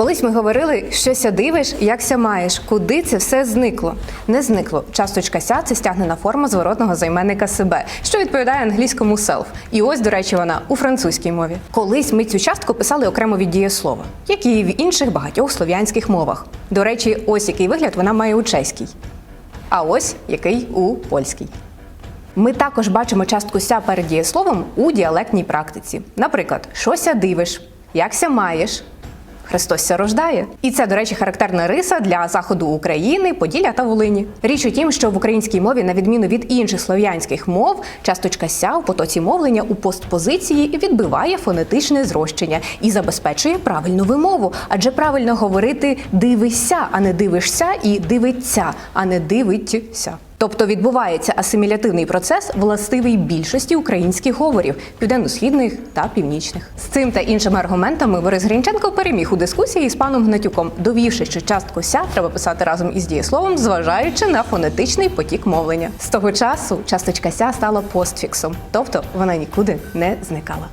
Колись ми говорили, щося дивиш, якся маєш, куди це все зникло. Не зникло. Часточка ся це стягнена форма зворотного займенника себе, що відповідає англійському self. І ось, до речі, вона у французькій мові. Колись ми цю частку писали окремо від дієслова, як і в інших багатьох слов'янських мовах. До речі, ось який вигляд вона має у чеській. А ось який у польській. Ми також бачимо частку ся перед дієсловом у діалектній практиці. Наприклад, щося дивиш, якся маєш. Христосся рождає. І це, до речі, характерна риса для заходу України, Поділля та Волині. Річ у тім, що в українській мові, на відміну від інших слов'янських мов, часточка ся в потоці мовлення у постпозиції відбиває фонетичне зрощення і забезпечує правильну вимову. Адже правильно говорити дивися, а не дивишся, і дивиться, а не дивиться. Тобто відбувається асимілятивний процес, властивий більшості українських говорів південно-східних та північних. З цим та іншими аргументами Борис Грінченко переміг у дискусії з паном Гнатюком, довівши, що частку ся треба писати разом із дієсловом, зважаючи на фонетичний потік мовлення. З того часу часточка ся стала постфіксом, тобто вона нікуди не зникала.